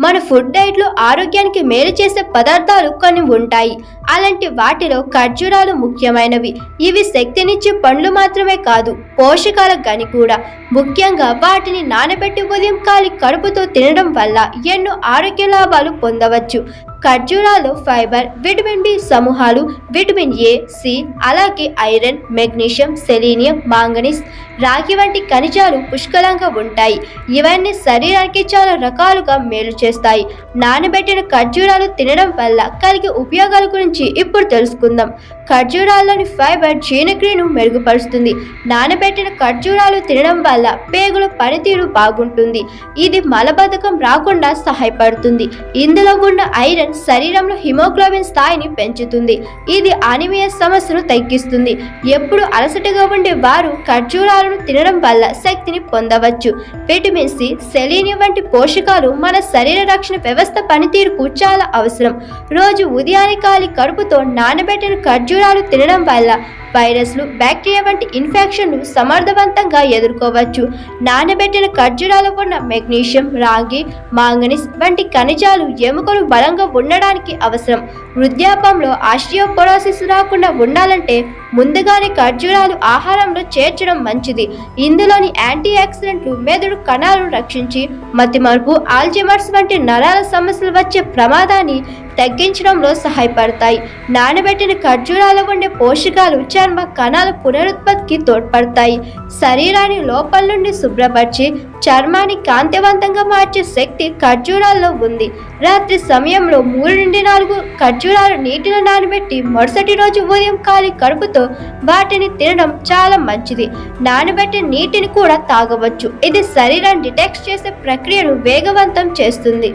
మన ఫుడ్ డైట్లో ఆరోగ్యానికి మేలు చేసే పదార్థాలు కొన్ని ఉంటాయి. అలాంటి వాటిలో ఖర్జూరాలు ముఖ్యమైనవి. ఇవి శక్తినిచ్చే పండ్లు మాత్రమే కాదు పోషకాల గని కూడా. ముఖ్యంగా వాటిని నానబెట్టి ఉదయం కాలి కడుపుతో తినడం వల్ల ఎన్నో ఆరోగ్య లాభాలు పొందవచ్చు. ఖర్జూరాలో ఫైబర్ విటమిన్ బి సమూహాలు విటమిన్ ఏ సి అలాగే ఐరన్ మెగ్నీషియం సెలీనియం మాంగనీస్ రాగి వంటి ఖనిజాలు పుష్కలంగా ఉంటాయి. ఇవన్నీ శరీరానికి చాలా రకాలుగా మేలు చేస్తాయి. నానబెట్టిన ఖర్జూరాలు తినడం వల్ల కలిగే ఉపయోగాల గురించి ఇప్పుడు తెలుసుకుందాం. ఖర్జూరాల్లోని ఫైబర్ జీర్ణక్రియను మెరుగుపరుస్తుంది. నానబెట్టిన ఖర్జూరాలు తినడం వల్ల పేగుల పనితీరు బాగుంటుంది. ఇది మలబద్ధకం రాకుండా సహాయపడుతుంది. ఇందులో ఉన్న ఐరన్ శరీరంలో హిమోగ్లోబిన్ స్థాయిని పెంచుతుంది. ఇది అనిమియా సమస్యను తగ్గిస్తుంది. ఎప్పుడు అలసటగా ఉండే వారు ఖర్జూరాలను తినడం వల్ల శక్తిని పొందవచ్చు. విటమిన్ సి సెలీనియం వంటి పోషకాలు మన శరీర రక్షణ వ్యవస్థ పనితీరుకు చాలా అవసరం. రోజు ఉదయాన్నే కాలి కడుపుతో నానబెట్టిన ఖర్జూరాలు తినడం వల్ల వైరస్లు బ్యాక్టీరియా వంటి ఇన్ఫెక్షన్లు సమర్థవంతంగా ఎదుర్కోవచ్చు. నానబెట్టిన ఖర్జూరాలు ఉన్న మెగ్నీషియం రాగి మాంగనీస్ వంటి ఖనిజాలు ఎముకలు బలంగా ఉండడానికి అవసరం. వృద్ధాపంలో ఆస్టియోపోరాసిస్ రాకుండా ఉండాలంటే ముందుగానే ఖర్జూరాలు ఆహారంలో చేర్చడం మంచిది. ఇందులోని యాంటీ ఆక్సిడెంట్లు మెదడు కణాలను రక్షించి మతిమరుపు ఆల్జిమర్స్ వంటి నరాల సమస్యలు వచ్చే ప్రమాదాన్ని తగ్గించడంలో సహాయపడతాయి. నానబెట్టిన ఖర్జూరాలు ఉండే పోషకాలు చర్మ కణాల పునరుత్పత్తికి తోడ్పడతాయి. శరీరాన్ని లోపల నుండి శుభ్రపరిచి చర్మాన్ని కాంతివంతంగా మార్చే శక్తి ఖర్జూరాల్లో ఉంది. రాత్రి సమయంలో మూడు నుండి నాలుగు ఖర్జూరాలు నీటిలో నానబెట్టి మరుసటి రోజు ఉదయం ఖాళీ కడుపుతో వాటిని తినడం చాలా మంచిది. నానబెట్టిన నీటిని కూడా తాగవచ్చు. ఇది శరీరం డిటెక్ట్ చేసే ప్రక్రియను వేగవంతం చేస్తుంది.